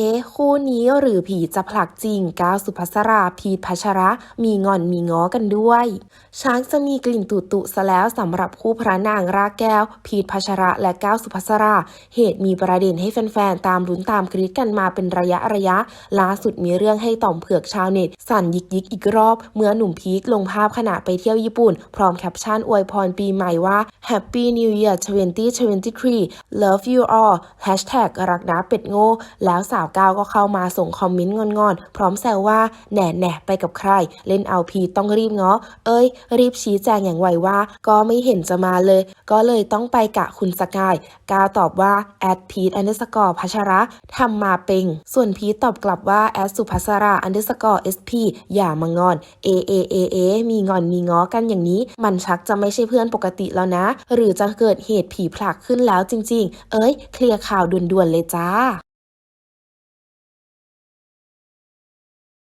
เอ๊ะคู่นี้หรือผีจะผลักจริงก้าวสุภัสราพีทพัชระ มีงอนมีง้อกันด้วย ช้างจะมีกลิ่นตุตุซะแล้วสำหรับคู่พระนางรากแก้ว พีทพัชระและก้าวสุภัสรา เหตุมีประเด็นให้แฟนๆ ตามลุ้นตามกรีดกันมาเป็นระยะระยะ ล่าสุดมีเรื่องให้ต่อมเผือกชาวเน็ต สั่นยิกยิกๆอีกรอบ เมื่อหนุ่มพีคลงภาพขณะไปเที่ยวญี่ปุ่น พร้อมแคปชั่นอวยพรปีใหม่ว่า Happy New Year 2023 Love you all Hashtag รักนะเป็ดโง่แล้วสาวก้าวก็เข้ามาส่งคอมเมนต์งอนๆ พร้อมแซวว่าแหน่แหน่ไปกับใคร เล่นเอาพีต้องรีบเง้อเอ้ย รีบชี้แจงอย่างไวว่า ก็ไม่เห็นจะมาเลย ก็เลยต้องไปกะคุณสกายก้าวตอบว่าแอดพีทอันเดอร์สกอร์พัชระทำมาเป็งส่วนพีทตอบกลับว่าแอดสุภัสราอันเดอร์สกอร์เอสพีอย่ามางอนเอเอเอเอมีงอนมีง้อกันอย่างนี้ มันชักจะไม่ใช่เพื่อนปกติแล้วนะ หรือจะเกิดเหตุผีผลักขึ้นแล้วจริง ๆ เอ้ย เคลียร์ข่าวด่วนๆเลยจ้า